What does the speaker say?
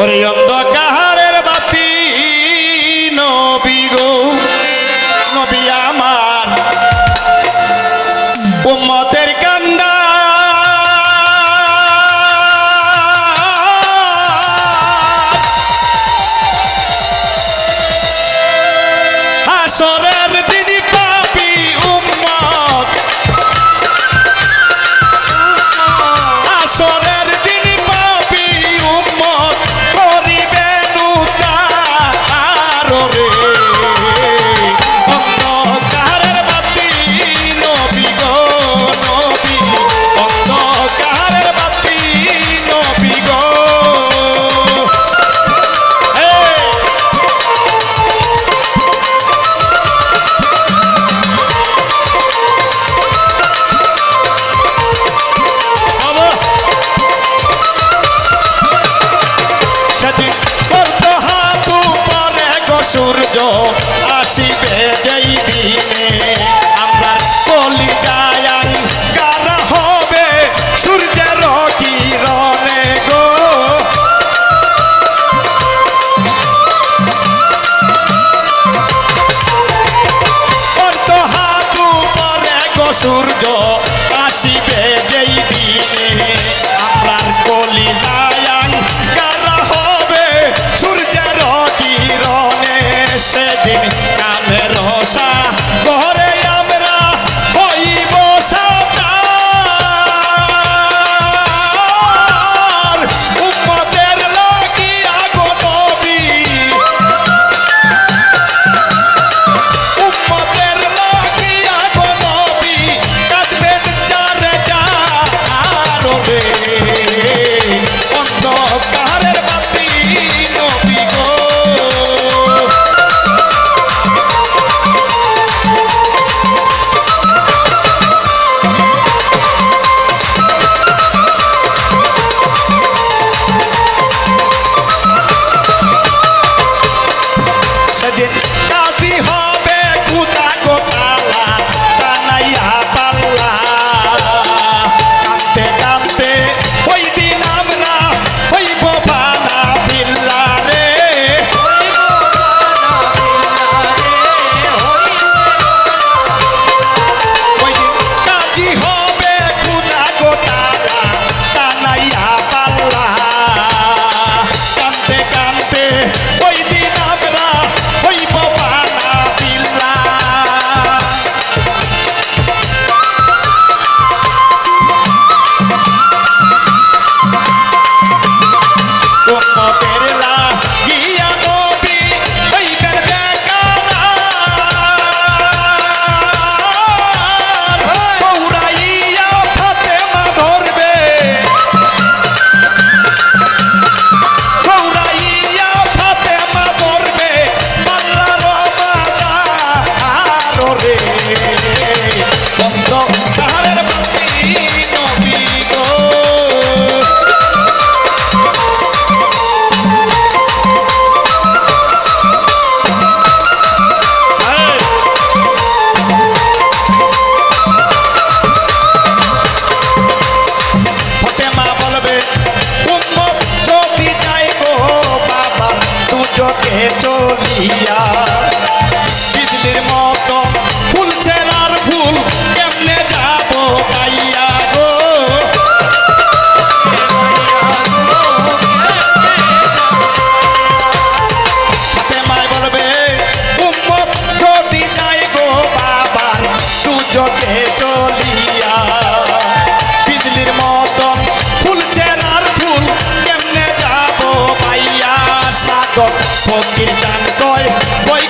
ওরে অন্ধকারের বাতি নবী গো নবী আমার। উম্মতে সূর্য আসিবে। চলিয়া নাটক ফকির গান কয় বই